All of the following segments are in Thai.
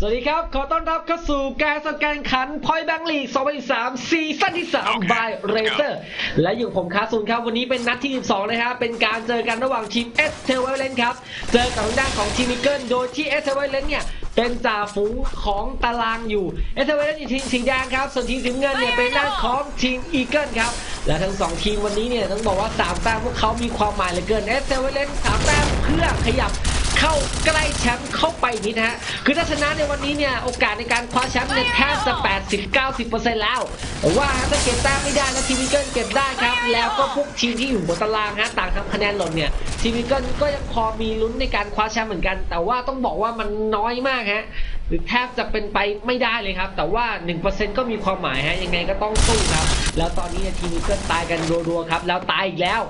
สวัสดีครับ ขอต้อนรับเข้าสู่การสแกนขันพอยแบงลีก2023ซีซั่นที่3 by Razer และอยู่ผมคาซุนครับ วันนี้เป็นนัดที่ 12 นะครับ เป็นการเจอกันระหว่างทีม S t e l v i l e n ครับ เจอกับทางด้านของทีม e เกิลโดยที่ S t e l v i l e n เนี่ย เป็นจ่าฝูงของตารางอยู่ S t e l v i l e n อยู่ทีมสีแดงครับ ส่วนทีมสีน้ำเงินเนี่ยเป็นด้านของทีม e เกิลครับ และทั้งสองทีมวันนี้เนี่ยต้องบอกว่า3แต้มพวกเขามีความหมายเหลือเกิน S t e l v i l e n 3แต้มเพื่อขยับ เข้าใกล้แชมป์เข้าไปนิดนะฮะ คือถ้าชนะในวันนี้เนี่ย โอกาสในการคว้าแชมป์เนี่ยแทบจะ 80-90%แล้วแต่ว่าถ้าเก็บแต้มไม่ได้นะทีมวิกเกิลเก็บได้ครับ แล้วก็พวกทีมที่อยู่บนตารางฮะต่างทำคะแนนหล่นเนี่ยทีมวิกเกิลก็ยังพอมีลุ้นในการคว้าแชมป์เหมือนกัน แต่ว่าต้องบอกว่ามันน้อยมากฮะหรือแทบจะเป็นไปไม่ได้เลยครับ แต่ว่า 1%ก็มีความหมายฮะยังไงก็ต้องสู้ครับ แล้วตอนนี้ทีมอีเกิลตายกันรัวๆครับ แล้วตายอีกแล้ว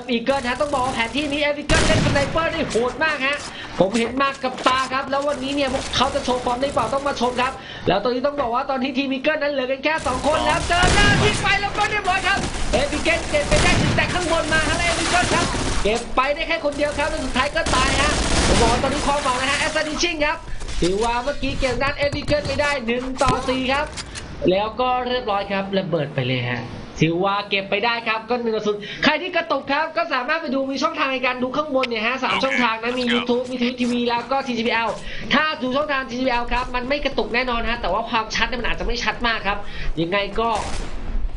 F อีเกิลฮะต้องบอกว่าแผนที่นี้ F อีเกิลเล่นสไนเปอร์ได้โหดมากฮะผมเห็นมากกับตาครับ แล้ววันนี้เนี่ยพวกเขาจะโชว์ฟอร์มได้เปล่าต้องมาชมครับ แล้วตอนนี้ต้องบอกว่าตอนที่ทีมอีเกิลนั้นเหลือกันแค่2คนแล้วเจอหน้าทิ้งไปแล้วก็เรียบร้อยครับ F อีเกิลเก็บไปได้ถึงแต่ข้างบนมาฮะแล้ว F อีเกิลครับเก็บไปได้แค่คนเดียวครับแล้วสุดท้ายก็ตายฮะผมบอกว่าตอนนี้ความหวังนะฮะแอสซันดิชิงครับถือว่าเมื่อกี้เกมนัดเอฟิเกิลไม่ได้1ต่อ4ครับ แล้วก็เรียบร้อยครับระเบิดไปเลยฮะถือว่าเก็บไปได้ครับก็หนึ่งต่อศูนย์ใครที่กระตุกครับก็สามารถไปดูมีช่องทางในการดูข้างบนเนี่ยฮะสามช่องทางนะมี YouTube มีทวิตทีวีแล้วก็ TGBL ถ้าดูช่องทาง TGBL ครับมันไม่กระตุกแน่นอนฮะแต่ว่าความชัดเนี่ยมันอาจจะไม่ชัดมากครับยังไงก็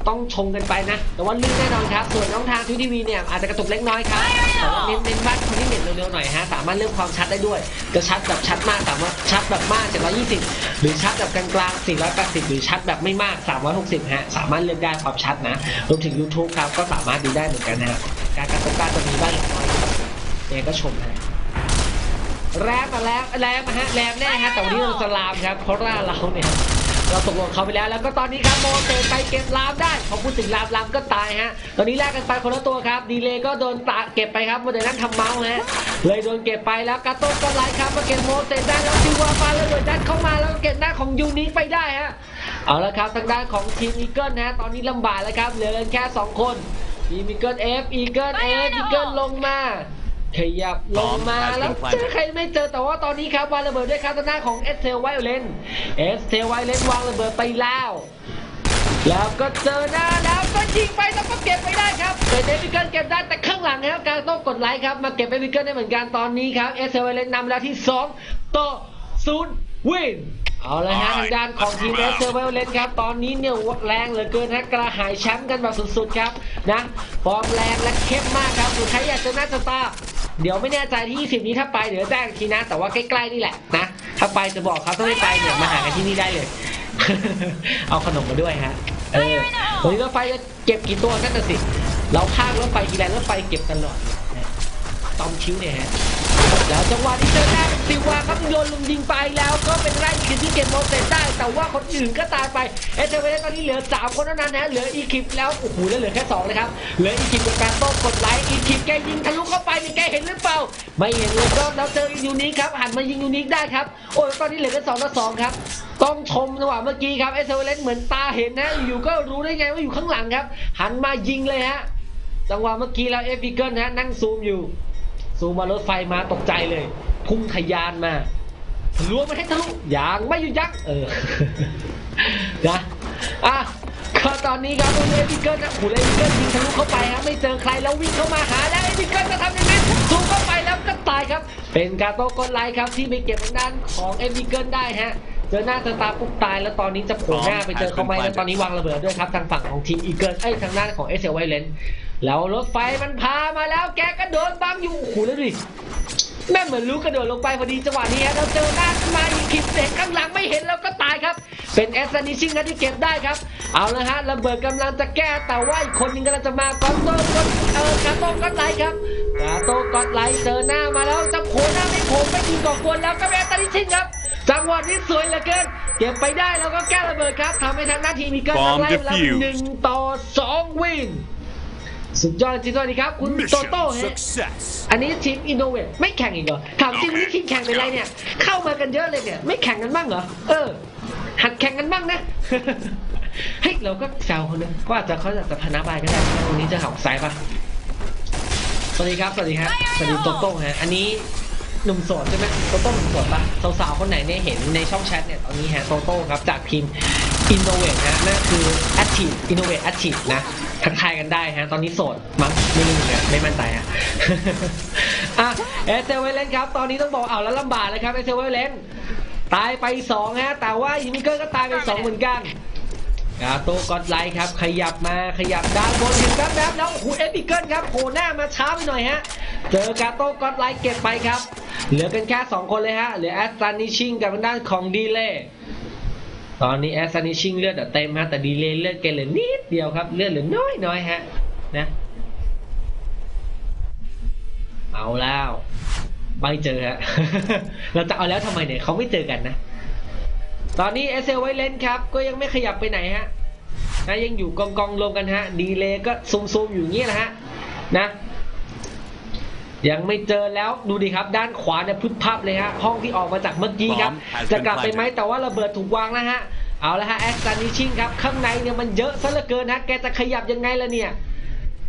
ต้องชงกันไปนะ แต่ว่าลื่นแน่นอนครับ ส่วนน้องทางทวิทีวีเนี่ยอาจจะกระตุกเล็กน้อยครับแต่ว่าเน้นเน้นบ้านคนที่เน็ตเร็วๆหน่อยฮะ สามารถเลือกความชัดได้ด้วย จะชัดแบบชัดมากสามารถชัดแบบมาก720 หรือชัดแบบกลางๆ 480 หรือชัดแบบไม่มาก 360 ฮะ สามารถเลือกได้ความชัดนะ รวมถึง YouTube ครับ ก็สามารถดูได้เหมือนกันนะการกระตุกการจะมีบ้างเล็กน้อยครับยังก็ชมนะแรมมาแล้วแรมมาฮะแรมแน่ฮะแต่วันนี้เราจะลามครับ เพราะว่าเราเนี่ย เราตกลงเขาไปแล้ว แล้วก็ตอนนี้ครับโมเตไปเก็บลามได้พอพูดถึงลามลามก็ตายฮะ ตอนนี้แลกกันไปคนละตัวครับ ดีเลยก็โดนตะเก็บไปครับโมเดลนั้นทำเมาส์ฮะ เลยโดนเก็บไปแล้วกาโต้ก็ไล่ครับมาเก็บโมเตได้แล้วซิวาฟาแล้วโดนดันเข้ามาแล้วก็เก็บหน้าของยูนิคไปได้ฮะ เอาละครับทางด้านของทีมอีเกิลนะฮะตอนนี้ลำบากแล้วครับเหลือกันแค่สองคนทีมอีเกิลเอฟอีเกิลเอฟอีเกิลลงมา ขยับลงมาแล้วเจอใครไม่เจอแต่ว่าตอนนี้ครับวางระเบิดด้วยครับทางด้านของเอสเทลไวเลนเอสเทลไวเลนวางระเบิดไปแล้ว แล้วก็เจอหน้าแล้วก็ยิงไปแล้วก็เก็บไปได้ครับเป็นเอฟิเกิลเก็บได้แต่ข้างหลังนะครับการต้องกดไลค์ครับมาเก็บเอฟิเกิลได้เหมือนกันตอนนี้ครับเอสเทลไวเลนนำแล้วที่2ต่อ0วิน เอาละฮะทางด้านของทีมเอสเทลไวเลนครับ ตอนนี้เนี่ยแรงเหลือเกินฮะกระหายแชมป์กันแบบสุดๆครับนะฟอร์มแรงและเข้มมากครับหรือใครอยากจะน่าจะตาเดี๋ยวไม่แน่ใจที่ 20 นี้ถ้าไปเดี๋ยวแจ้งอีกทีนะ แต่ว่าใกล้ๆนี่แหละนะถ้าไปจะบอกครับถ้าไม่ไปเนี่ยมาหากันที่นี่ได้เลย เอาขนมมาด้วยฮะเออวันนี้รถไฟจะเก็บกี่ตัวนั่นน่ะสิ เราข้างรถไฟทีไรรถไฟเก็บตลอดนะต อมคิ้วเนี่ยฮะแล้วจังหวะที่เจอหน้าเป็นซิวาครับโยนลุมยิงไปแล้วก็เป็นไร่คิดที่เก็บโมเสสได้ แต่ว่าคนอื่นก็ตายไปเอเจเวตอนนี้เหลือสามคนเท่านั้นนะเหลืออีคิปแล้วโอ้โหแล้วเหลือแค่สองเลยครับเหลืออีคิปกับการโต้กดไลค์อีคิปแกยิงทะลุเข้าไปนี่แกเห็นหรือเปล่า ไม่เห็นเลยครับแล้วเจอยูนิคครับหันมายิงยูนิคได้ครับโอ้ตอนนี้เหลือแค่สองต่อสองครับต้องชมจังหวะเมื่อกี้ครับเอเซเวเลนเหมือนตาเห็นนะอยู่ก็รู้ได้ไงว่าอยู่ข้างหลังครับ หันมายิงเลยฮะจังหวะเมื่อกี้แล้วเอฟวิเกิลนะนั่งซูมอยู่ ซูมมารถไฟมาตกใจเลย พุ่งทะยานมาทะลวงมันให้ทะลุอย่างไม่หยุดยั้งเออนะอะก็ตอนนี้ครับเอฟิเกิลนะโอ้เอฟิเกิลยิงทะลุเข้าไปครับไม่เจอใครแล้ววิ่งเข้ามาหาแล้วเอฟิเกิลจะทำยังไงซูมเข้าไปแล้วก็ตายครับ เป็นกาโต้กลไลครับที่ไปเก็บทางด้านของเอฟิเกิลได้ฮะเจอหน้าเจอตาปุ๊บตายแล้วตอนนี้จะโผล่หน้าไปเจอเขาไหมแล้วตอนนี้วางระเบิดด้วยครับทางฝั่งของทีมอีเกิลเอ้ยทางด้านของเอเซลไวเลน แล้วรถไฟมันพามาแล้วแกก็โดนบังอยู่โอ้โหแล้วดิแม่งเหมือนรู้กระโดดลงไปพอดีจังหวะนี้ฮะเราเจอหน้าขึ้นมาอีกคลิปเด็กข้างหลังไม่เห็นแล้วก็ตายครับ เป็นแอสซานิชิงนะที่เก็บได้ครับ เอาละฮะระเบิดกำลังจะแก้แต่ว่าอีกคนหนึงกำลังจะมากอนโต้กอนเออกาโต้กอนไลท์ครับกาโต้กอนไลท์เจอหน้ามาแล้วจะโผล่หน้าไม่โผล่ไม่ยิงก่อกวนแล้วก็เป็นแอสซานิชิงครับจังหวะนี้สวยเหลือเกินเก็บไปได้แล้วก็แก้ระเบิดครับทำให้ทางหน้าทีมมีเกิน Bomb ทำไล่มาแล้ว defused หนึ่งต่อสองวิน สุดยอดจริงๆสวัสดีครับ คุณโต Mission โต้ฮะ success. อันนี้ทีมอินโนเวทไม่แข่งอีกเหรอถามจริงวันนี้ทีมแข่งเป็นไรเนี่ย เข้ามากันเยอะเลยเนี่ย ไม่แข่งกันบ้างเหรอ เออ หัดแข่งกันบ้างนะเฮ้ยเราก็แซวคนนึงว่าจะเขาจะพนาบายก็ได้วันนี้จะหักสายปะสวัสดีครับ สวัสดีครับสวัสดีโตโต้ฮะ อันนี้หนุ่มโสดใช่ไหมโตโต้หนุ่มโสดปะสาวๆคนไหนเนี่ยเห็นในช่องแชทเนี่ยตอนนี้ฮะโตโต้ครับจากทีม Innovate นะนั่นคือ Active Innovate Active นะทักทายกันได้ฮะ ตอนนี้โสดมั้งไม่รู้เหมือนกันไม่มั่นใจฮะอะเอเซเวเลนครับ ตอนนี้ต้องบอกเอาแล้วลำบากเลยครับเอเซเวเลนตายไปสองฮะ แต่ว่าฮิมิเกอร์ก็ตายไปสองเหมือนกันกาโต้กอดไลท์ครับ ขยับมาขยับด้านบนเห็นแป๊บแล้วโอ้โหเอปิเกิลครับโผล่หน้ามาช้าไปหน่อยฮะ เจอกาโต้กอดไลท์เก็บไปครับ เหลือกันแค่ 2 คนเลยฮะ เหลือแอสตันนิชิงกับทางด้านของดีเล่ ตอนนี้แอสตันนิชิงเลือดเต็มฮะแต่ดีเล่เลือดแกเหลือนิดเดียวครับ เลือดเหลือน้อยน้อยฮะนะเอาแล้วไม่เจอฮะเราจะเอาแล้วทำไมเนี่ยเขาไม่เจอกันนะ ตอนนี้เอเซลไวเลนครับ ก็ยังไม่ขยับไปไหนฮะนะยังอยู่กองกองๆรวมกันฮะ ดีเลย์ก็ซูมซูมๆอยู่อย่างนี้แหละฮะนะ ยังไม่เจอแล้วดูดิครับด้านขวาเนี่ยพึบพับเลยฮะห้องที่ออกมาจากเมื่อกี้ครับ Bomb has จะ been กลับไปไหม planted แต่ว่าระเบิดถูกวางแล้วฮะเอาละฮะแอสตันนิชิงครับข้างในเนี่ยมันเยอะซะเหลือเกินฮะแกจะขยับยังไงล่ะเนี่ย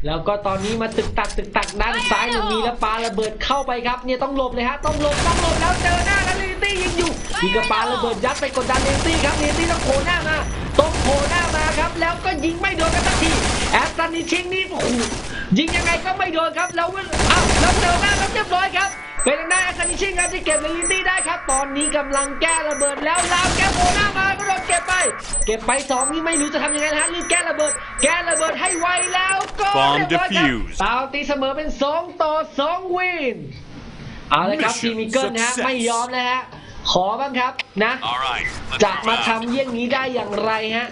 แล้วก็ตอนนี้มาตึกตักตึกตักด้านซ้ายเนี่ยมีแล้วปาระเบิดเข้าไปครับเนี่ยต้องหลบเลยฮะต้องหลบต้องหลบแล้วเจอหน้าแล้วเนตี้ยิงอยู่ยิงกระปาระเบิดยัดไปกดดันเนตี้ครับเนตี้ต้องโผล่หน้ามาต้องโผล่หน้ามาครับ แล้วก็ยิงไม่โดนกันสักทีแอสตันนิชิงนี่โอ้โห ยิงยังไงก็ไม่โดนครับแล้วอ้าวแล้วเจอหน้าแล้วเรียบร้อยครับ เป็นทางด้านแอสตันนิชิงครับที่เก็บเนตี้ได้ครับ ตอนนี้กำลังแก้ระเบิดแล้วลามแก้โผล่หน้ามาก็โดนเก็บไป เก็บไปสองนี่ไม่รู้จะทำยังไงนะฮะรีบแก้ระเบิด แก้ระเบิดให้ไวแล้วก็ Bomb เรียบร้อยครับ defused ตาวตีเสมอเป็น2ต่อ2วินเอาเลยครับ Mission ทีมิเกิลนะฮะ success ไม่ยอมนะฮะขอบ้างครับนะ All right, let's จะ move มา out. ทำเยี่ยงนี้ได้อย่างไรฮะ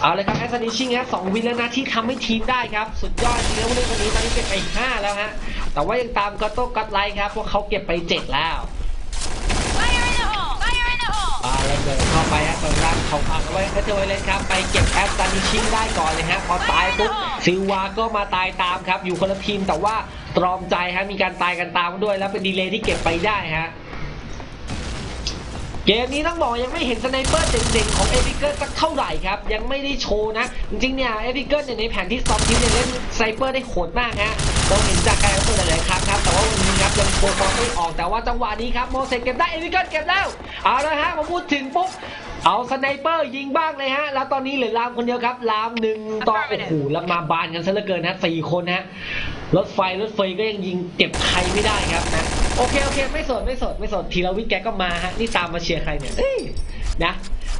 เอาเลยครับแอสตันนิชิงฮะสองวินแล้วนะที่ทำให้ทีมได้ครับ สุดยอดจริงแล้วผู้เล่นคนนี้ตอนนี้เก็บไป5แล้วฮะแต่ว่ายังตามกอตโต้กัตไลท์ครับพวกเขาเก็บไป7แล้ว Fire in the hole! Fire in the hole! อ่าแล้วเดินเข้าไปฮะตอนด้านของอังไว้เขาจะไว้เลยครับไปเก็บแอสตันนิชิงได้ก่อนเลยฮะพอตายปุ๊บซิลวาก็มาตายตามครับอยู่คนละทีมแต่ว่าตรอมใจฮะมีการตายกันตามด้วยแล้วเป็นดีเลย์ที่เก็บไปได้ฮะ เกมนี้ต้องบอกยังไม่เห็นสไนเปอร์เด่นๆของเอพิเกิลสักเท่าไหร่ครับ ยังไม่ได้โชว์นะ จริงๆเนี่ยเอพิเกิลเนี่ยในแผนที่ซอมทีมเนี่ยเล่นสไนเปอร์ได้โหดมากฮะเราเห็นจากการเปิดหลายๆครั้งครับแต่ว่าวันนี้ครับยังโปรฟอร์มไม่ออกแต่ว่าจังหวะนี้ครับโมเสสเก็บได้เอพิเกิลเก็บแล้วเอาละฮะมาพูดถึงปุ๊บเอาสไนเปอร์ยิงบ้างเลยฮะ แล้วตอนนี้เหลือลามคนเดียวครับลามหนึ่งต่อโอ้โหแล้วมาบานกันซะเหลือเกินฮะสี่คนฮะรถไฟรถไฟก็ยังยิงเก็บใครไม่ได้ครับนะ โอเคโอเค ไม่สดไม่สดไม่สดทีละวิทย์แกก็มาฮะนี่ตามมาเชียร์ใครเนี่ยเอ้ยนะ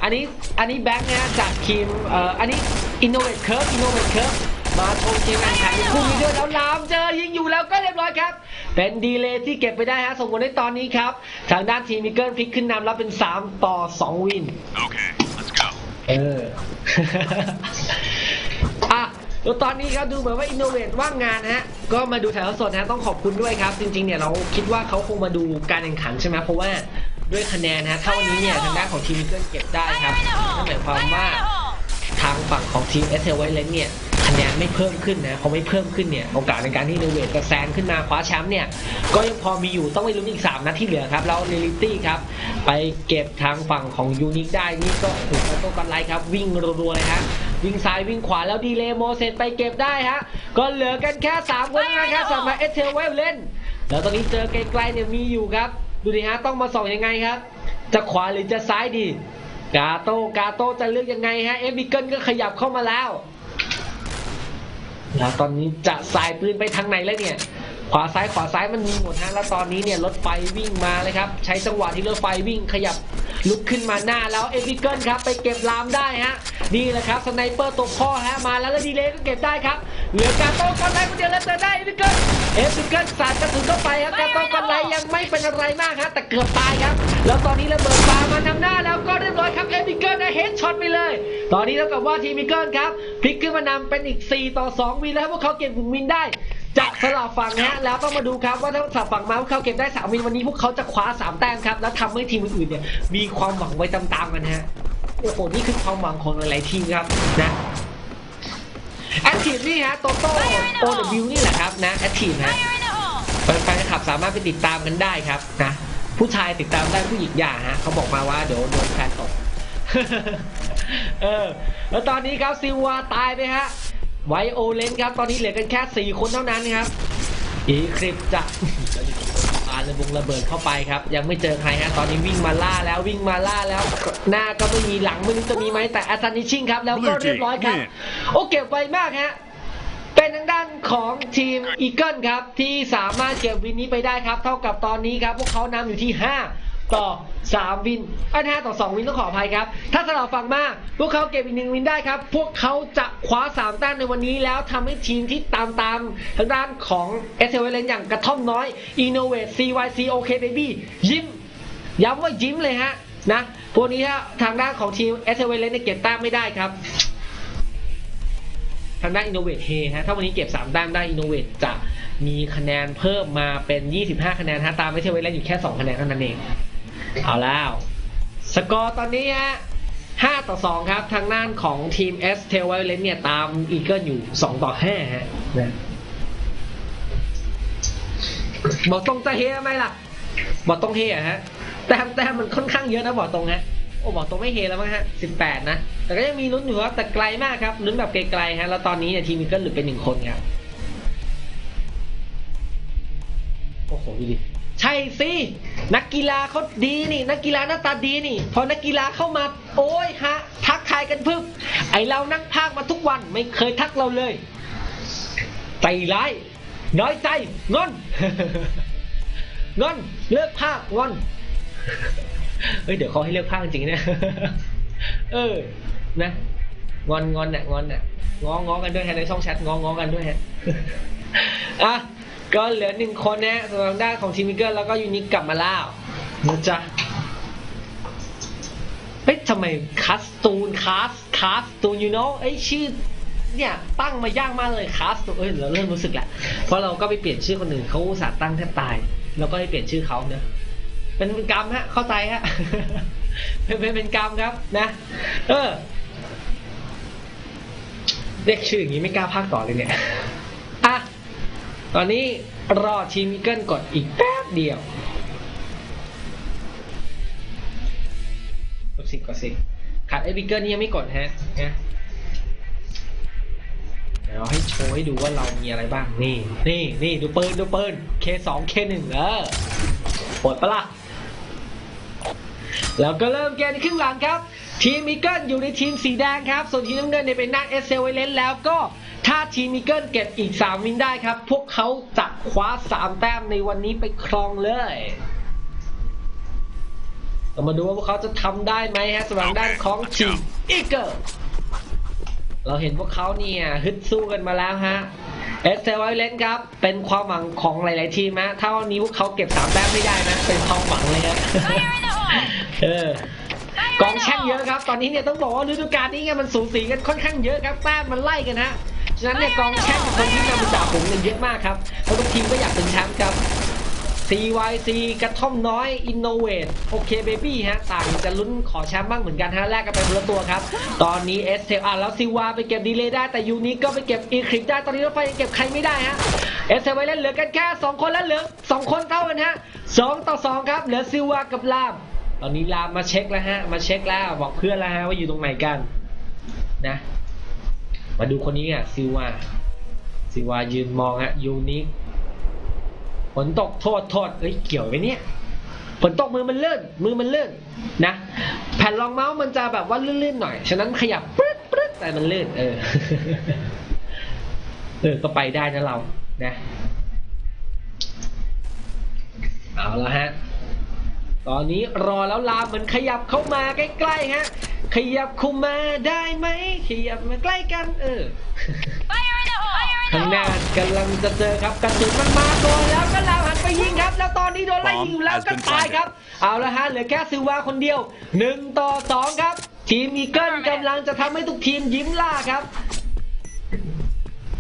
อันนี้อันนี้แบงค์นะฮะจากทีมเอ่ออันนี้ Innovate Curve Innovate Curve มาชมเกมการแข่งขันคู่นี้ด้วยแล้วลามเจอยิงอยู่แล้วก็เรียบร้อยครับ เป็นดีเลย์ที่เก็บไปได้ฮะส่งผลในตอนนี้ครับ ทางด้านทีมมิเกิลพลิกขึ้นนำแล้วเป็น 3 ต่อ 2 วิน Okay, let's go. เอออะแล้ว ตอนนี้ครับดูเหมือนว่า Innovate ว่างงานฮะก็มาดูแถ่ายทอดสดนะต้องขอบคุณด้วยครับ จริงๆเนี่ยเราคิดว่าเขาคงมาดูการแข่งขันใช่ไหมเพราะว่าด้วยคะแนนฮะเท่านี้เนี่ยทางด้านของทีมเกิลเก็บได้ครับนั่นหมายความว่าทางฝั่งของทีมเอสเทลไวเลนเนี่ยคะแนนไม่เพิ่มขึ้นนะพอไม่เพิ่มขึ้นเนี่ยโอกาสในการที่อินโนเวทจะแซงขึ้นมาคว้าแชมป์เนี่ยก็ยังพอมีอยู่ต้องไปลุ้นอีก 3นัดที่เหลือครับแล้วเรลิตี้ครับไปเก็บทางฝั่งของยูนิคได้นี่ก็ถูกโต้กันไลท์ครับวิ่งรัวๆเลยฮะ วิ่งซ้ายวิ่งขวาแล้วดีเลย์โมเสสไปเก็บได้ฮะ ก็เหลือกันแค่3คนนะครับสำหรับเอสเทลไวเลนแล้วตอนนี้เจอไกลๆเนี่ยมีอยู่ครับ ดูดิฮะต้องมาส่องยังไงครับ จะขวาหรือจะซ้ายดี กาโต้กาโต้จะเลือกยังไงฮะเอฟบิเกิลก็ขยับเข้ามาแล้ว แล้วตอนนี้จะสายปืนไปทางไหนแล้วเนี่ย ขวาซ้ายขวาซ้ายมันมีหมดฮะแล้วตอนนี้เนี่ยรถไฟวิ่งมาเลยครับ ใช้จังหวะที่รถไฟวิ่งขยับลุกขึ้นมาหน้าแล้วเอฟบิเกิลครับไปเก็บลามได้ฮะนี่แหละครับสไนเปอร์ตัวพ่อฮะมาแล้วแล้วดีเลย์ก็เก็บได้ครับ เหลือกาโต้คนไลคนเดียวแล้วเจอได้เอฟบิเกิลเอฟบิเกิลสาดกระสุนเข้าไปครับกาโต้คนไลยังไม่เป็นอะไรมากฮะแต่เกือบตายครับ แล้วตอนนี้ระเบิดปามานำหน้าแล้วก็เรียบร้อยครับเอฟบิเกิลนะเฮดช็อตไปเลย ตอนนี้เท่ากับว่าทีมบิเกิลครับพลิกขึ้นมานำเป็นอีก 4 ต่อ 2 วินแล้วพวกเขาเก็บหนึ่งวินได้ จะสลับฝั่งนะฮะแล้วต้องมาดูครับว่าถ้าสลับฝั่งมาพวกเขาเก็บได้3วินวันนี้พวกเขาจะคว้า3แต้มครับแล้วทำให้ทีมอื่นๆเนี่ยมีความหวังไว้ตามๆกันฮะโอ้โหนี่คือความหวังของหลายๆทีมครับนะแอคทีฟนี่ฮะโตโต้โอเดวนี่แหละครับนะแอคทีฟนะ Fire in the hole! แฟนคลับสามารถไปติดตามกันได้ครับนะผู้ชายติดตามได้ผู้หญิงอย่าฮะเขาบอกมาว่าเดี๋ยวโดนแฟนตก เออแล้วตอนนี้ครับซิลวาตายไปฮะ ไวโอเลนครับ ตอนนี้เหลือกันแค่ 4 คนเท่านั้นครับ อีคลิปจะอ่าระบงระเบิดเข้าไปครับ ยังไม่เจอใครฮะตอนนี้วิ่งมาล่าแล้ววิ่งมาล่าแล้ว หน้าก็ไม่มีหลังไม่รู้จะมีไหมแต่อาซานิชิงครับ แล้วก็เรียบร้อยครับ โอ้เก็บไวมากฮะเป็นทางด้านของทีมอีเกิลครับ ที่สามารถเก็บวินนี้ไปได้ครับ เท่ากับตอนนี้ครับ พวกเขานำอยู่ที่ 5 ต่อ 3 วินเอ้ย5ต่อ 2 วินต้องขออภัยครับ ถ้าสลับฝั่งมาพวกเขาเก็บอีกหนึ่งวินได้ครับ พวกเขาจะคว้า 3 แต้มในวันนี้แล้วทำให้ทีมที่ตามตามทางด้านของ s อ l เลนอย่างกระท่อมน้อย Innovate CYC OK Baby ยิ้ม ย้ำว่ายิ้มเลยฮะนะพวกนี้ฮะทางด้านของทีม s อ l เลนเนี่ยเก็บแต้มไม่ได้ครับทางด้าน Innovate เฮฮะ ถ้าวันนี้เก็บ 3 แต้มได้ Innovate จะมีคะแนนเพิ่มมาเป็น 25 คะแนนฮะ ตามไม่ใช่เวลาอยู่แค่ 2 คะแนนเท่านั้นเอง เอาแล้ว สกอร์ตอนนี้ฮะ5ต่อ2ครับ ทางด้านของทีม S t a i l w i l e n เนี่ยตาม Eagle อยู่2ต่อ5ฮะนะบอกตรงจะเฮทำไมล่ะ บอกตรงเฮะฮะ แต้มแต้มมันค่อนข้างเยอะนะบอกตรงฮะโอ้บอกตรงไม่เฮแล้วมั้งฮะ18นะ แต่ก็ยังมีลุ้นอยู่ครับแต่ไกลมากครับลุ้นแบบไกลๆฮะแล้วตอนนี้เนี่ยทีมอีเกิลเหลือเป็นหนึ่งคนครับโอ้โหดูดิใช่สิ นักกีฬาเขาดีนี่ นักกีฬาหน้าตาดีนี่ พอนักกีฬาเข้ามา โอ้ยฮะ ทักทายกันพึบไอเรานักพากมาทุกวันไม่เคยทักเราเลยใจร้ายน้อยใจงอนงอนเลิกพากย์งอนเฮ้ยเดี๋ยวเขาให้เลิกพากจริงนะเออนะงอนงอนเนี่ยงอนเนี่ยง้อง้อกันด้วยฮะในช่องแชทง้อง้อกันด้วยฮะอะ ก็เหลือหนึ่งคนนะสำหรับด้านของทีมิเกิลแล้วก็ยูนิคกลับมาแล้วนะจ๊ะเฮ้ยทำไมคัสตูนคัสคัสตูนยูโน่ไอยชื่อเนี่ยตั้งมายากมากเลยคัสตูนเอ้ยเราเริ่มรู้สึกละเพราะเราก็ไปเปลี่ยนชื่อคนอื่นเขาอุตส่าห์ตั้งแทบตายเราก็ให้เปลี่ยนชื่อเขาเนอะเป็นกรรมฮะเข้าใจฮะเป็นเป็นเป็นกรรมครับนะ เออเรียกชื่ออย่างนี้ไม่กล้าพากต่อเลยเนี่ยอะ ตอนนี้รอทีมอีเกิลกดอีกแป๊บเดียวกดสิกดสิขาดเอพิเกิลนี่ยังไม่กดฮะนะเดี๋ยวให้โชว์ให้ดูว่าเรามีอะไรบ้าง นี่ นี่ นี่ ดูปืน ดูปืน K2 K1 เออปลดปะล่ะแล้วก็เริ่มเกมในครึ่งหลังครับ ทีมอีเกิลอยู่ในทีมสีแดงครับ ส่วนทีมน้ำเงินเนี่ยเป็นนักเอสเซลเวเลนแล้วก็ ถ้าทีมอีเกิลเก็บอีก 3 วินได้ครับ พวกเขาจะคว้า 3 แต้มในวันนี้ไปครองเลยเรามาดูว่าพวกเขาจะทำได้ไหมฮะสำหรับด้านของทีมอีเกิลเราเห็นพวกเขาเนี่ยฮึดสู้กันมาแล้วฮะเอสเซลเวเลนครับ เป็นความหวังของหลาย ๆ ทีมนะถ้าวันนี้พวกเขาเก็บ3แต้มไม่ได้นะ เป็นความหวังเลยฮะ Fire in the hole! เออ Fire กอง in the แช่งเยอะ hole! ครับ ตอนนี้เนี่ยต้องบอกว่าฤดูกาลนี้ไงมันสูสีกันค่อนข้างเยอะครับ แต้มมันไล่กันฮะ ฉะนั้นเนี่ยกองแช่งของคนที่นำมาจากผมเนี่ยเยอะมากครับแล้วทุกทีมก็อยากเป็นแชมป์ครับ CYC กระท่อมน้อย Innovate โอเคเบบี้ฮะ ต่างจะลุ้นขอแชมป์บ้างเหมือนกันฮะแลกกันไปคนละตัวครับ ตอนนี้ s อ r แล้วซิวาไปเก็บดีเลย์ได้ แต่ยูนิคก็ไปเก็บอีคลิกได้ ตอนนี้รถไฟยังเก็บใครไม่ได้ฮะ s อ l เล่นเหลือกันแค่ 2 คนแล้วเหลือ 2 คนเท่ากันฮะ 2 ต่อ 2 ครับ เหลือซิวากับลาม ตอนนี้ลามมาเช็คแล้วฮะ มาเช็คแล้วบอกเพื่อนแล้วฮะว่าอยู่ตรงไหนกันนะ มาดูคนนี้อะซิวาซิวายืนมองฮะยูนิคฝนตกโทษโทษเอ้ยเกี่ยวไหมเนี่ยฝนตกมือมันเลื่อนมือมันเลื่อนนะ แผ่นรองเมาส์มันจะแบบว่าลื่นๆหน่อย ฉะนั้นขยับปึ๊ดปึ๊ดแต่มันลื่นเออ เออก็ไปได้นะเรานะเอาละฮะ ตอนนี้รอแล้วลามมันขยับเข้ามาใกล้ๆฮะ ขยับเข้ามาได้ไหม ขยับมาใกล้กัน เออ Fire in the hole! Fire in ข้าง the หน้า hole! กำลังจะเจอครับกระสุนมันมาโดนแล้วก็ลาวหันไปยิงครับ แล้วตอนนี้โดนไล่ยิงอยู่แล้วก็ตายครับ เอาละฮะเหลือแค่ซิลวาคนเดียวหนึ่งต่อสองครับ ทีมอีเกิลกำลังจะทำให้ทุกทีมยิ้มล่าครับ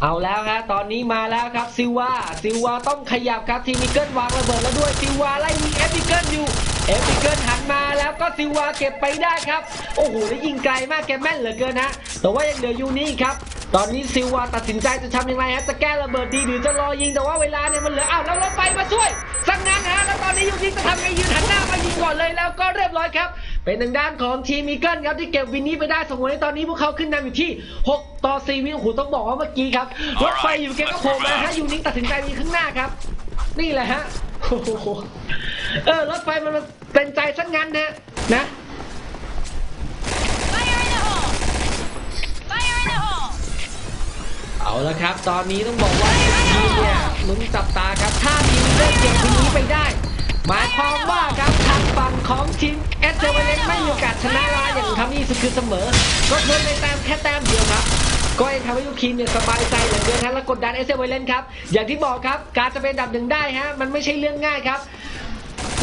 เอาแล้วฮะตอนนี้มาแล้วครับซิลวาซิลวาต้องขยับครับทีมอีเกิลวางระเบิดแล้วด้วยซิลวาไล่ยิงเอฟอีเกิลอยู่ เอฟอีเกิลหันมาแล้วก็ซิวาเก็บไปได้ครับ โอ้โหแล้วยิงไกลมากแกแม่นเหลือเกินฮะ แต่ว่ายังเหลือยูนี่ครับ ตอนนี้ซิวาตัดสินใจจะทำยังไงฮะ จะแก้ระเบิดดีหรือจะรอยิง แต่ว่าเวลาเนี่ยมันเหลือ อ้าวแล้วรถไฟมาช่วย สังงานฮะ แล้วตอนนี้ยูนี่จะทำไงยืนหันหน้ามายิงก่อนเลยแล้วก็เรียบร้อยครับ เป็นทางด้านของทีมอีเกิลครับที่เก็บวินนี้ไปได้สมมติในตอนนี้พวกเขาขึ้นนำอยู่ที่ 6 ต่อ 4 วินโอ้โหต้องบอกว่าเมื่อกี้ครับ รถไฟอยู่แกก็โผล่มาฮะยูนิคตัดสินใจยิงข้างหน้าครับ นี่แหละฮะโอ้โห เออรถไฟมันเป็นใจสักงั้นนะนะเอาละครับ ตอนนี้ต้องบอกว่าทีมเนี่ยลุ้นจับตาครับ ถ้าทีมเล่นเก็บทีนี้ไปได้ หมายความว่าครับทางฝั่งของทีมเอสเซเวเลนไม่มีโอกาสชนะลาอย่างทำนี่คือเสมอ ก็เพิ่มในแต้มแค่แต้มเดียวครับก็ยังทำให้ทุกทีมเนี่ยสบายใจเหลือเกินฮะและกดดันเอสเซเวเลนครับ อย่างที่บอกครับ การจะเป็นดับหนึ่งได้ฮะ มันไม่ใช่เรื่องง่ายครับ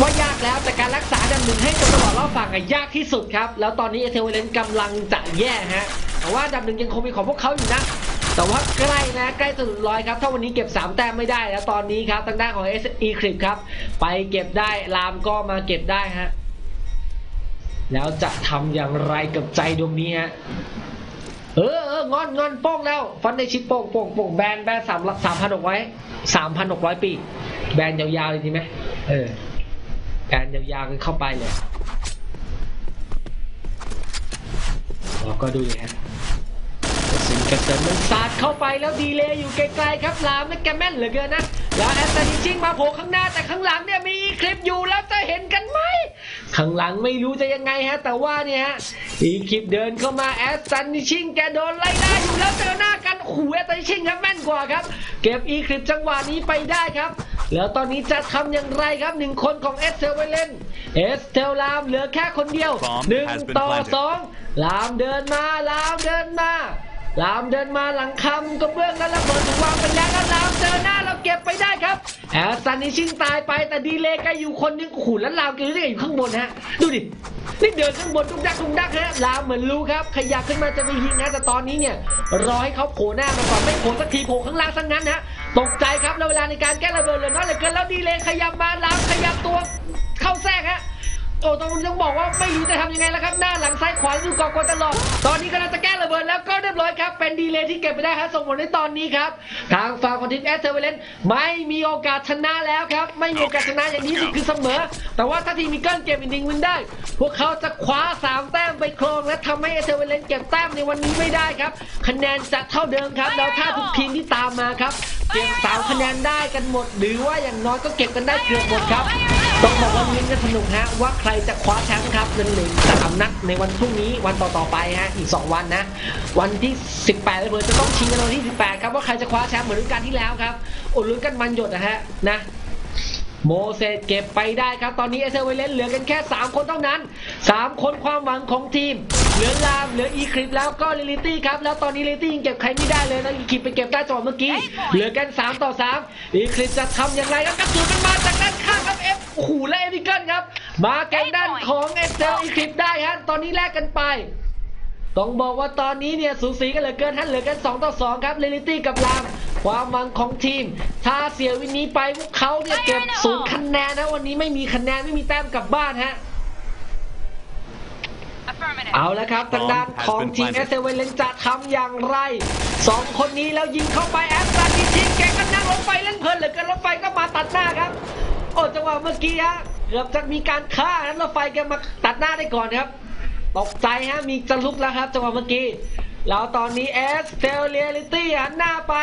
ว่ายากแล้วแต่การรักษาอันดับหนึ่งให้จนตลอดรอบฝั่งอะยากที่สุดครับ แล้วตอนนี้เอเทเวเลนกำลังจะแย่ฮะแต่ว่าดับหนึ่งยังคงเป็นของพวกเขาอยู่นะแต่ว่าใกล้นะใกล้จะหลุดลอยครับถ้าวันนี้เก็บ 3 แต้มไม่ได้แล้วตอนนี้ครับทางด้านของ SE c l i p ครับ ไปเก็บได้ลามก็มาเก็บได้ฮะแล้วจะทำอย่างไรกับใจดวงนี้ฮะเออเอองอนงอนโป้งแล้ว ฟันในชิดโป้งโป้งโป้งแบนแบนสามสามพันหกร้อยสามพันหกร้อยปี แบนยาวๆเลยดีไหมเออ การยาวๆกันเข้าไปเลยเราก็ดูเลยฮะสุนกระเสินมันสาดเข้าไปแล้วดีเลยอยู่ไกลๆครับลามและแกแม่นเหลือเกินนะแล้วแอสตันชิงมาโผล่ข้างหน้าแต่ข้างหลังเนี่ยมีคลิปอยู่แล้วจะเห็นกันไหมข้างหลังไม่รู้จะยังไงฮะ แต่ว่าเนี่ยฮะอีคลิปเดินเข้ามาแอสตันชิงแกโดนไล่ล่าอยู่แล้วเจอหน้ากันโอ้โหแอสตันชิงครับแม่นกว่าครับ เก็บอีคลิปจังหวะนี้ไปได้ครับ แล้วตอนนี้จะทำอย่างไรครับหนึ่งคนของเอสเทลเวเลนเอสเทลลามเหลือแค่คนเดียว Bomb หนึ่ง has been ต่อ planted สองลามเดินมาลามเดินมาลามเดินมาหลังคำก็เบื้องแล้วระเบิดถูกวางไปแล้วแล้วลามเจอหน้าเราเก็บไปได้ครับแอสตันนิชิงตายไปแต่ดีเลย์ก็อยู่คนหนึงโอ้โหแล้วลามแกรู้ได้ไงอยู่ข้างบนฮะ ดูดินี่เดินข้างบนดุกดักดุกดักฮะลามเหมือนรู้ครับ ขยับขึ้นมาจะไปยิงนะแต่ตอนนี้เนี่ยรอให้เขาโผล่หน้ามาก่อนไม่โผล่สักทีโผล่ข้างล่างซะงั้นฮะ ตกใจครับแล้วเวลาในการแก้ระเบิดเหลือน้อยเหลือเกินแล้วดีเลยขยับมาล้างขยับตัว เข้าแทรกฮะ โอ้ตรงนี้ต้องบอกว่าไม่รู้จะทำยังไงแล้วครับ หน้าหลังซ้ายขวาอยู่กอกวนตลอด ตอนนี้กำลังจะแก้ระเบิดแล้วก็เรียบร้อยครับ เป็นดีเลย์ที่เก็บไปได้ครับส่งผลในตอนนี้ครับ ทางฝั่งของทีมแอสเทอร์เวเลนไม่มีโอกาสชนะแล้วครับ ไม่มีโอกาสชนะอย่างนี้สุดคือเสมอ แต่ว่าถ้าทีมมีเกิลเก็บอินดิงวินได้ พวกเขาจะคว้า3แต้มไปครองและทำให้แอสเทอร์เวเลนเก็บแต้มในวันนี้ไม่ได้ครับ คะแนนจะเท่าเดิมครับ แล้วถ้าทุกทีมที่ตามมาครับเก็บสามคะแนนได้กันหมด หรือว่าอย่างน้อยก็เก็บกันได้เกือบหมดครับ ต้องบอกว่าลุ้นกันสนุกฮะว่าใครจะคว้าแชมป์ครับหนึ่งหนึ่งสามนัดในวันพรุ่งนี้วันต่อๆไปฮะอีก 2 วันนะ วันที่ 18เลยเพื่อจะต้องชิงกันวันที่ 18 ครับว่าใครจะคว้าแชมป์เหมือนฤดูกาลที่แล้วครับอดลุ้นกันมันหยดนะฮะนะ โมเสสเก็บไปได้ครับ ตอนนี้เอเซเวเลนเหลือกันแค่ 3 คนเท่านั้น 3 คนความหวังของทีม เหลือลามเหลืออีคลิปแล้วก็ลิลิตี้ครับ แล้วตอนนี้ลิลิตี้ยังเก็บใครไม่ได้เลยนะอีคลิปไปเก็บได้จังหวะเมื่อกี้ เหลือกัน 3 ต่อ 3 อีคลิปจะทำอย่างไรครับกระสุนมันมาจากด้านข้างครับเอฟโอ้โหและเอวิเกิลครับ มาแกงด้านของเอเซลอีคลิปได้ฮะตอนนี้แลกกันไป ต้องบอกว่าตอนนี้เนี่ยสูสีกันเหลือเกินท่านเหลือกัน2ต่อ2ครับเรลิตี้กับลามความหวังของทีม ถ้าเสียวินนี้ไปพวกเขาเนี่ยเก็บศูนย์คะแนนนะวันนี้ไม่มีคะแนนไม่มีแต้มกลับบ้านฮะ Affirmative. เอาแล้วครับทางด้านของทีมเอสเซเวนเลนจะทำอย่างไรสองคนนี้แล้วยิงเข้าไปแอสตันที่ทิ้งแกก็นั่งรถไฟเล่นเพลินเหลือเกินรถไฟก็มาตัดหน้าครับ โอ้จังหวะเมื่อกี้ฮะเกือบจะมีการฆ่านั้นรถไฟแกมาตัดหน้าได้ก่อนครับ ตกใจฮะ มีจะลุกแล้วครับจังหวะเมื่อกี้แล้วตอนนี้เอสเทลเรียลิตี้หันหน้าไป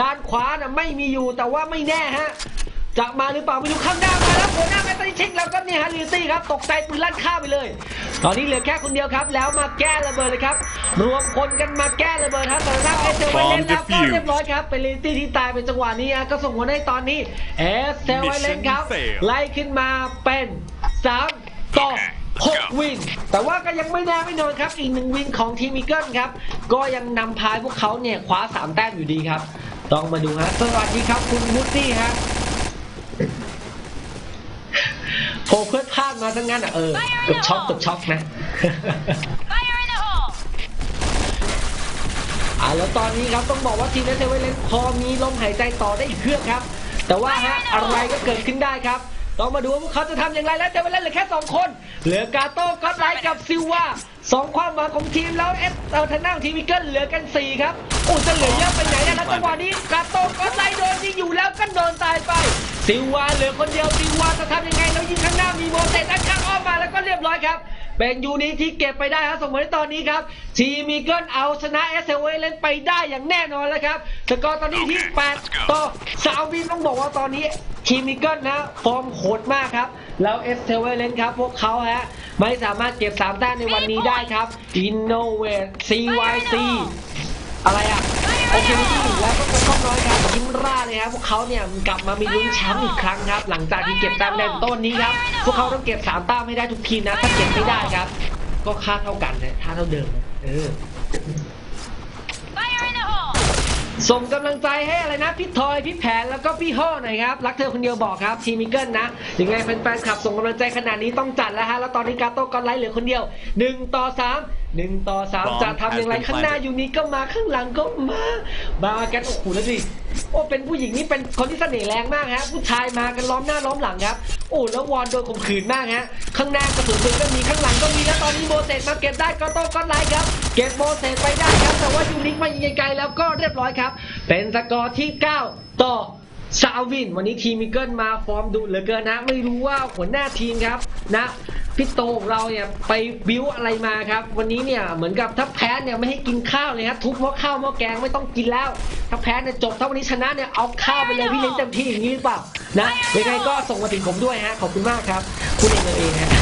ด้านขวาน่ะไม่มีอยู่แต่ว่าไม่แน่ฮะจะมาหรือเปล่าไม่รู้ข้างหน้ามาแล้วโผล่หน้าแมตติชิกแล้วก็นี่ฮะลิลิตี้ครับตกใจปืนลั่นข้ามไปเลย ตอนนี้เหลือแค่คนเดียวครับ แล้วมาแก้ระเบิดเลยครับ รวมคนกันมาแก้ระเบิดครับแต่ละเอสเทลไวเลนแล้วก็เรียบร้อยครับเป็นลิลิตี้ที่ตายเป็นจังหวะนี้ฮะก็ส่งผลให้ตอนนี้เอสเทลไวเลนครับไล่ขึ้นมาเป็นสามต่อ หกวินแต่ว่าก็ยังไม่แน่ไม่นอนครับ อีกหนึ่งวินของทีมอีเกิลครับ ก็ยังนำพายพวกเขาเนี่ยคว้าสามแต้มอยู่ดีครับ ต้องมาดูฮะสวัสดีครับคุณมูดดี้ฮะโผล่เพื่อนพลาดมาทั้งนั้นอะเออเกือบช็อกเกือบช็อกนะอ่าแล้วตอนนี้ครับต้องบอกว่าทีมเอสเวเลนพอมีลมหายใจต่อได้อีกเครื่องครับ แต่ว่าฮะอะไรก็เกิดขึ้นได้ครับ ต้องมาดูว่าพวกเขาจะทำอย่างไรแล้วเซเวเลนเหลือแค่ 2 คน เหลือกาโต้ก็ไลท์กับซิลวาสองความหวังของทีมแล้วเอสเอาทางด้านของทีมวิกเกิลเหลือกัน 4 ครับโอ้จะเหลือเยอะไปไหนนะแล้วจังหวะนี้กาโต้ก็ไลท์โดนที่อยู่แล้วก็โดนตายไปซิลวาเหลือคนเดียวซิลวาจะทำยังไงแล้วยิงข้างหน้ามีโมเสสด้านข้างอ้อมมาแล้วก็เรียบร้อยครับ เป็นยูนิคที่เก็บไปได้ครับส่งผลให้ตอนนี้ครับทีมมีเกิลเอาชนะเอสเอเล่นไปได้อย่างแน่นอนแล้วครับสกอร์ตอนนี้ที่8ต่อสาวบีต้องบอกว่าตอนนี้ทีมมีเกิลนะฟอร์มโหดมากครับ แล้วเอสเทเวเลนครับ พวกเขาฮะ ไม่สามารถเก็บ3แต้มในวันนี้ได้ครับ Innovate CYC อะไรอะ โอเคที่แล้วก็เป็นข้อน้อยครับยิ้มร่าเลยครับพวกเขาเนี่ยกลับมามีลุ้นแชมป์อีกครั้งครับ หลังจากที่เก็บแต้มได้ต้นนี้ครับพวกเขาต้องเก็บ3แต้มให้ได้ทุกทีนะ ถ้าเก็บไม่ได้ครับ ก็ค่าเท่ากันนะค่าเท่าเดิมเออ Fire in the hole! ส่งกำลังใจให้อะไรนะพี่ทอยพี่แผนแล้วก็พี่ฮ่อหน่อยครับรักเธอคนเดียวบอกครับทีมมิเกิลนะยังไงแฟนๆขับส่งกำลังใจขนาดนี้ต้องจัดแล้วฮะแล้วตอนนี้กาโต้ก็ไลท์เหลือคนเดียว1ต่อ3 1ต่อ3จะทำอย่างไรข้างหน้าอยู่นี้ก็มาข้างหลังก็มามากันโอ้โหแล้วสิโอ้เป็นผู้หญิงนี่เป็นคนที่เสน่ห์แรงมากฮะผู้ชายมากันล้อมหน้าล้อมหลังครับโอ้แล้ววอนโดนข่มขืนมากฮะข้างหน้ากระสุนปืนก็มีข้างหลังก็มีแล้วตอนนี้โมเสสมาเก็บได้ก็ต้องก็ไลท์ครับ เก็บโมเสสไปได้ครับ แต่ว่ายูนิคมายิงไกลๆแล้วก็เรียบร้อยครับ เป็นสกอร์ที่ 9 ต่อซาวิน วันนี้ทีมมิเกิลมาฟอร์มดุเหลือเกินนะ ไม่รู้ว่าหัวหน้าทีมครับนะพี่โตของเราเนี่ยไปบิวอะไรมาครับ วันนี้เนี่ยเหมือนกับถ้าแพ้เนี่ยไม่ให้กินข้าวเลยครับทุบหม้อข้าวหม้อแกงไม่ต้องกินแล้ว ถ้าแพ้เนี่ยจบถ้าวันนี้ชนะเนี่ยเอาข้าวไปเลยพี่เลี้ยงเต็มที่อย่างนี้หรือเปล่านะยังไงก็ส่งมาถึงผมด้วยฮะขอบคุณมากครับ คุณเองเลยเองฮะ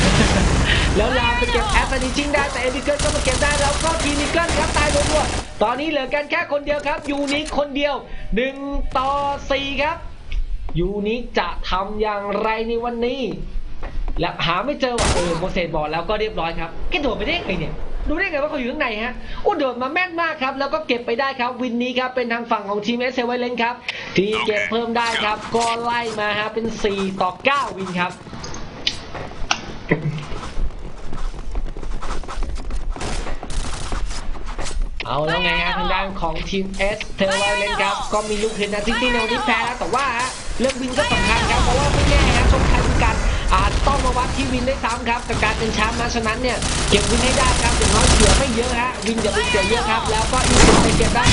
ไปเก็บแอสซันจิงได้แต่เอพิเกิลก็มาเก็บได้แล้วก็ทีมิเกิลครับตายรัวๆตอนนี้เหลือกันแค่คนเดียวครับ ยูนิคคนเดียว1ต่อ4ครับ ยูนิคจะทำอย่างไรในวันนี้ และหาไม่เจอว่ะเออโมเสสบอกแล้วก็เรียบร้อยครับแกโดดไปได้ไงเนี่ยรู้ได้ไงว่าเขาอยู่ข้างในฮะโอ้โดดมาแม่นมากครับ แล้วก็เก็บไปได้ครับ วินนี้ครับ เป็นทางฝั่งของทีมเอสเซเวเลนครับ ที่เก็บเพิ่มได้ครับ ก็ไล่มาฮะ เป็น 4 ต่อ 9 วินครับ เอาแล้วไงฮะทางด้านของทีมเอสเทอร์ไวเลนครับ ก็มีลูกเห็นนะจริงๆในวันนี้แพ้แล้วแต่ว่าฮะเรื่องวินก็สำคัญครับ เพราะว่าไม่แน่ฮะชมไทยด้วยกันอาจต้องมาวัดที่วินได้ซ้ำครับกับการเป็นแชมป์นะฉะนั้นเนี่ยเก็บวินให้ได้ครับอย่างน้อยเสียไม่เยอะฮะวินอย่าไปเสียเยอะครับแล้วก็อีกไปเก็บได้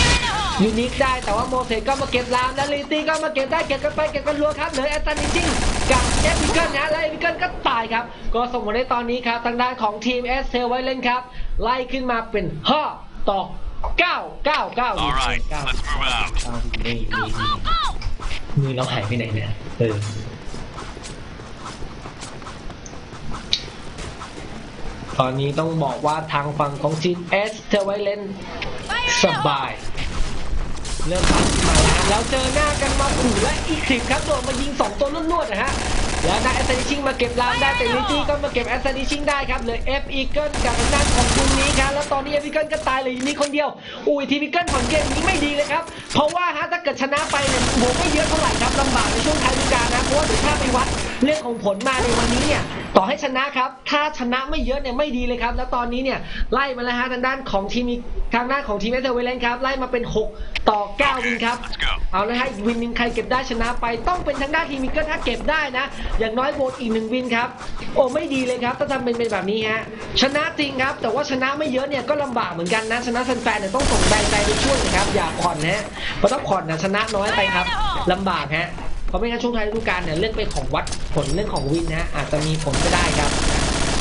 ยูนิคได้แต่ว่าโมเสสก็มาเก็บลามและลีตี้ก็มาเก็บได้เก็บกันไปเก็บกันรัวครับเหลือแอตตันจริงกับเอฟพิเกิลนะและเอฟพิเกิลก็ตายครับ ก็ส่งผลในตอนนี้ครับทางด้านของทีมเอสเทอร์ไวเลนครับ ไล่ขึ้นมาเป็นห้าต่อ เก้าเก้าเก้า All right, เก้า let's move out. เก้านี่ Go, นี่ go, go! มือเราหายไปไหนเนี่ยเออตอนนี้ต้องบอกว่าทางฝั่งของทีมเอสเทอร์ไวเลน Fire ส in the บาย hole! เริ่มปัดขึ้นมาแล้วฮะแล้วเจอหน้ากันมาขู่และอีคลิปครับโดนมายิง2ตัวลวดๆนะฮะ แล้วนะแอสซาดิชิงมาเก็บลามได้แต่ลิตี้ก็มาเก็บแอสซาดิชิงได้ครับเลยเอฟอีเกิลกับทางด้านของคุณนี้ครับแล้วตอนนี้เอฟอีเกิลก็ตายเลยนี่คนเดียวอุ้ยทีมอีเกิลของเกมนี้ไม่ดีเลยครับเพราะว่าฮะถ้าเกิดชนะไปเนี่ยโหไม่เยอะเท่าไหร่ครับลำบากในช่วงท้ายฤดูกาลนะเพราะว่าเดี๋ยวถ้าไปวัดเรื่องของผลมาในวันนี้เนี่ย ต่อให้ชนะครับ ถ้าชนะไม่เยอะเนี่ยไม่ดีเลยครับ แล้วตอนนี้เนี่ยไล่มาแล้วฮะทางด้านของทีมทางด้านของทีมเอสเอเวเลนครับไล่มาเป็น 6 ต่อ 9 วินครับ เอาละฮะวินหนึ่งใครเก็บได้ชนะไป ต้องเป็นทางด้านทีมมิกเกิลถ้าเก็บได้นะ อย่างน้อยโหวตอีกหนึ่งวินครับ โอ้ไม่ดีเลยครับถ้าทำเป็นเป็นแบบนี้ฮะชนะจริงครับ แต่ว่าชนะไม่เยอะเนี่ยก็ลำบากเหมือนกันนะชนะแฟนๆเนี่ยต้องส่งแรงใจไปช่วยนะครับอย่าผ่อนนะเพราะถ้าผ่อนนะชนะน้อยไปครับลำบากฮะ ราะไม่งั้นช่วงท้ายฤดูกาลเนี่ยเรื่องไปของวัดผลเรื่องของวินนะอาจจะมีผลก็ได้ครับ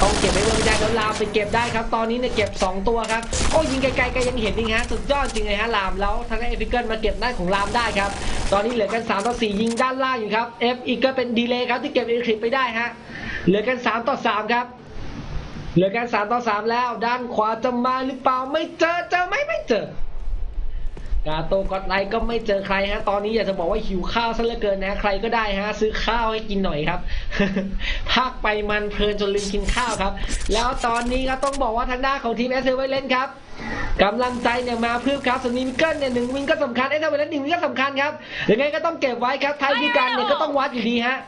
ต้องเก็บไว้เมื่อไม่ได้แล้วลามไปเก็บได้ครับ ตอนนี้เนี่ยเก็บ 2 ตัวครับ โอ้ยิงไกลๆก็ยังเห็นจริงฮะสุดยอดจริงเลยฮะลามแล้วทางด้านเอฟิเกิลมาเก็บได้ของลามได้ครับ ตอนนี้เหลือกัน3ต่อ4ยิงด้านล่างอยู่ครับเอฟอีกก็เป็นดีเลย์ครับที่เก็บเอคลิปไปได้ฮะเหลือกัน3ต่อ3ครับเหลือกัน3ต่อ3แล้ว ด้านขวาจะมาหรือเปล่าไม่เจอเจอไหมไม่เจอ กาโตกอดไลท์ก็ไม่เจอใครฮะ ตอนนี้อยากจะบอกว่าหิวข้าวซะเหลือเกินนะ ใครก็ได้ฮะ ซื้อข้าวให้กินหน่อยครับ ภาคไปมันเพลินจนลืมกินข้าวครับ แล้วตอนนี้ก็ต้องบอกว่าทางด้านของทีมเอสเซเวเลนครับกำลังใจเนี่ยมาเพิ่มครับส่วนนิมิเกิลเนี่ยหนึ่งวินก็สำคัญเอสเซเวเลนหนึ่งวินก็สำคัญครับยังไงก็ต้องเก็บไว้ครับท้ายพิการเนี่ยก็ต้องวัดอยู่ดีฮะ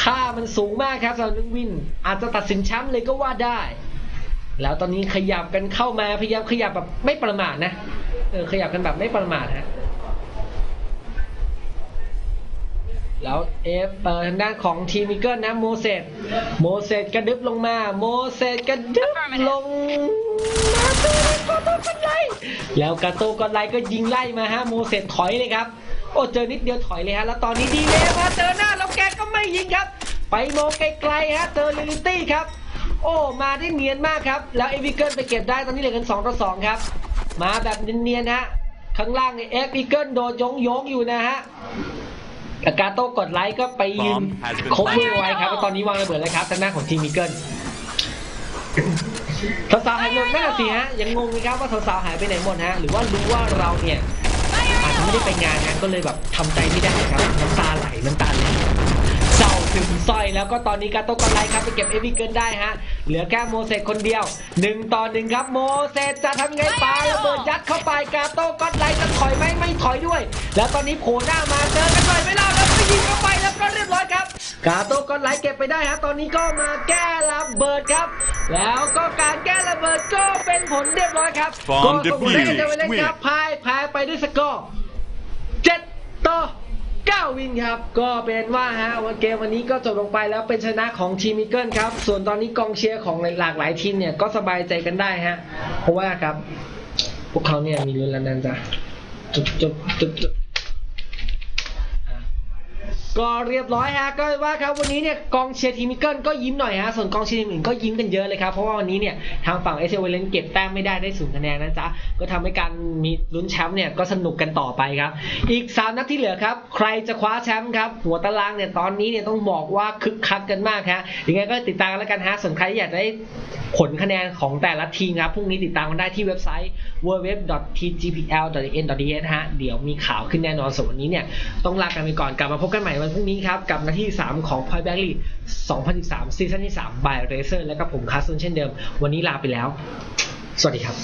ค่ามันสูงมากครับสำหรับหนึ่งวิน อาจจะตัดสินแชมป์เลยก็ว่าได้ แล้วตอนนี้ขยับกันเข้ามาพยายามขยับแบบไม่ประมาทนะ เออขยับกันแบบไม่ประมาทฮะแล้วเอฟเออทางด้านของทีมิเกิลนะโมเสสโมเสสกระดึบลงมา โมเสสกระดึบลงมาเจอกต้กันไล่แล้วกาโต้กันไล่ก็ยิงไล่มาฮะโมเสสถอยเลยครับ โอ้เจอนิดเดียวถอยเลยฮะแล้วตอนนี้ดีเลยมาเจอหน้าแล้วแกก็ไม่ยิงครับ ไปโมไกลๆฮะเจอลิลิตี้ครับ โอ้มาได้เนียนมากครับ แล้วเอวิเกิลไปเก็บได้ตอนนี้เหลือกัน2ต่อ2ครับ มาแบบเนียนๆฮะข้างล่างเนี่ยเอวิเกิลโดนยงยงๆอยู่นะฮะอากาโต้กดไลค์ก็ไปยืน Bomb has been คบมือไว้ครับแล้วตอนนี้วางระเบิดแล้วครับทางหน้าของทีมมิเกิลสาวๆหายหมดนั่นแหะสิฮะยังงงเลยครับว่าสาวๆหายไปไหนหมดฮะหรือว่ารู้ว่าเราเนี่ยอาจจะไม่ได้ไปงานฮะก็เลยแบบทำใจไม่ได้ครับน้ำตาไหลน้ำตาไหลเศร้า ถึงสร้อยแล้วก็ตอนนี้กาโตกอนไลครับไปเก็บเอวิเกิลได้ฮะ เหลือแค่โมเสสคนเดียวหนึ่งต่อหนึ่งครับโมเสสจะทำไงปาระเบิดยัดเข้าไปกาโตกอนไลจะถอยไหมไม่ถอยด้วย แล้วตอนนี้โผล่หน้ามาเจอกันหน่อยไหม่ล่ะแล้วก็ยิงเข้าไปแล้วก็เรียบร้อยครับกาโตกอนไลเก็บไปได้ฮะตอนนี้ก็มาแก้ระเบิดครับ แล้วก็การแก้ระเบิดก็เป็นผลเรียบร้อยครับ Bomb ก็สมุทรได้ defused เจอไปเล่นครับ Win พ่ายแพ้ไปด้วยสกอร์เจ็ดต่อ เก้าวินครับ ก็เป็นว่าฮะวันเกมวันนี้ก็จบลงไปแล้วเป็นชนะของทีมมิเกิลครับ ส่วนตอนนี้กองเชียร์ของหลากหลายทีมเนี่ยก็สบายใจกันได้ฮะ เพราะว่าครับ พวกเขาเนี่ยมีลุ้นแล้วนั่นจ้ะจุดจุดจุดจุด ก็เรียบร้อยฮะก็ว่าครับวันนี้เนี่ยกองเชียร์ทีมมิเกิลก็ยิ้มหน่อยฮะส่วนกองเชียร์ทีมอื่นก็ยิ้มกันเยอะเลยครับเพราะว่าวันนี้เนี่ยทางฝั่งเอเซเวเลนเก็บแต้มไม่ได้ได้ศูนย์คะแนนนะจ๊ะก็ทำให้การมีลุ้นแชมป์เนี่ยก็สนุกกันต่อไปครับ อีก 3 นัดที่เหลือครับ ใครจะคว้าแชมป์ครับหัวตารางเนี่ยตอนนี้เนี่ยต้องบอกว่าคึกคักกันมากฮะยังไงก็ติดตามกันแล้วกันฮะส่วนใครที่อยากจะได้ผลคะแนนของแต่ละทีมครับพรุ่งนี้ติดตามกันได้ที่เว็บไซต์ www.tgpl.in.th ฮะเดี๋ยวมีข่าวขึ้นแน่นอนส่วนวันนี้เนี่ยต้องลากันไปก่อนกลับมาพบกันใหม่วันพรุ่งนี้ครับกับนาที่ 3 ของ Point Bank l y 2013 ซีซั่นที่ 3 by Racer และกับผมคาร์ซนเช่นเดิม วันนี้ลาไปแล้ว สวัสดีครับ